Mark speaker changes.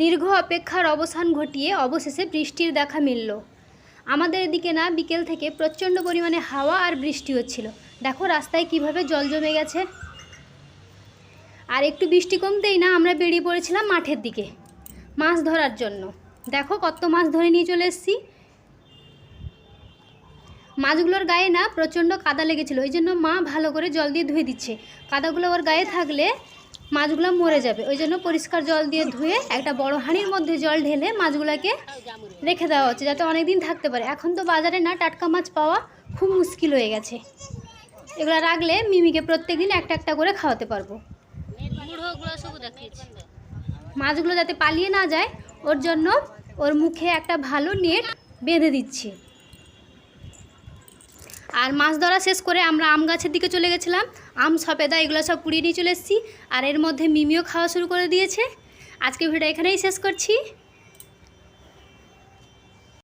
Speaker 1: দীর্ঘ অপেক্ষার অবসান ঘটিয়ে অবশেষে বৃষ্টির দেখা মিলল। আমাদের এদিকে না, বিকেল থেকে প্রচণ্ড পরিমাণে হাওয়া আর বৃষ্টি হচ্ছিল। দেখো রাস্তায় কীভাবে জল জমে গেছে। আর একটু বৃষ্টি কমতেই না, আমরা বেরিয়ে পড়েছিলাম মাঠের দিকে মাছ ধরার জন্য। দেখো কত মাছ ধরে নিয়ে চলে এসেছি। মাছগুলোর গায়ে না প্রচণ্ড কাদা লেগেছিল, ওই জন্য মা ভালো করে জল দিয়ে ধুয়ে দিচ্ছে। কাদাগুলো ওর গায়ে থাকলে মাছগুলো মরে যাবে। ওই জন্য পরিষ্কার জল দিয়ে ধুয়ে একটা বড় হাঁড়ির মধ্যে জল ঢেলে মাছগুলোকে রেখে দেওয়া হচ্ছে যাতে অনেক দিন থাকতে পারে। এখন তো বাজারে না টাটকা মাছ পাওয়া খুব মুশকিল হয়ে গেছে। এগুলো রাখলে মিমিকে প্রত্যেক দিন একটা একটা করে খাওয়াতে পারব। মাছগুলো যাতে পালিয়ে না যায় ওর জন্য ওর মুখে একটা ভালো নেট বেঁধে দিচ্ছি। আর মাছ ধরা শেষ করে আমরা আম গাছের দিকে চলে গেছিলাম। আম, সপেদা এগুলো সব পুড়িয়ে নিয়ে চলে এসেছি। আর এর মধ্যে মিমিও খাওয়া শুরু করে দিয়েছে। আজকে ভিডিও এখানেই শেষ করছি।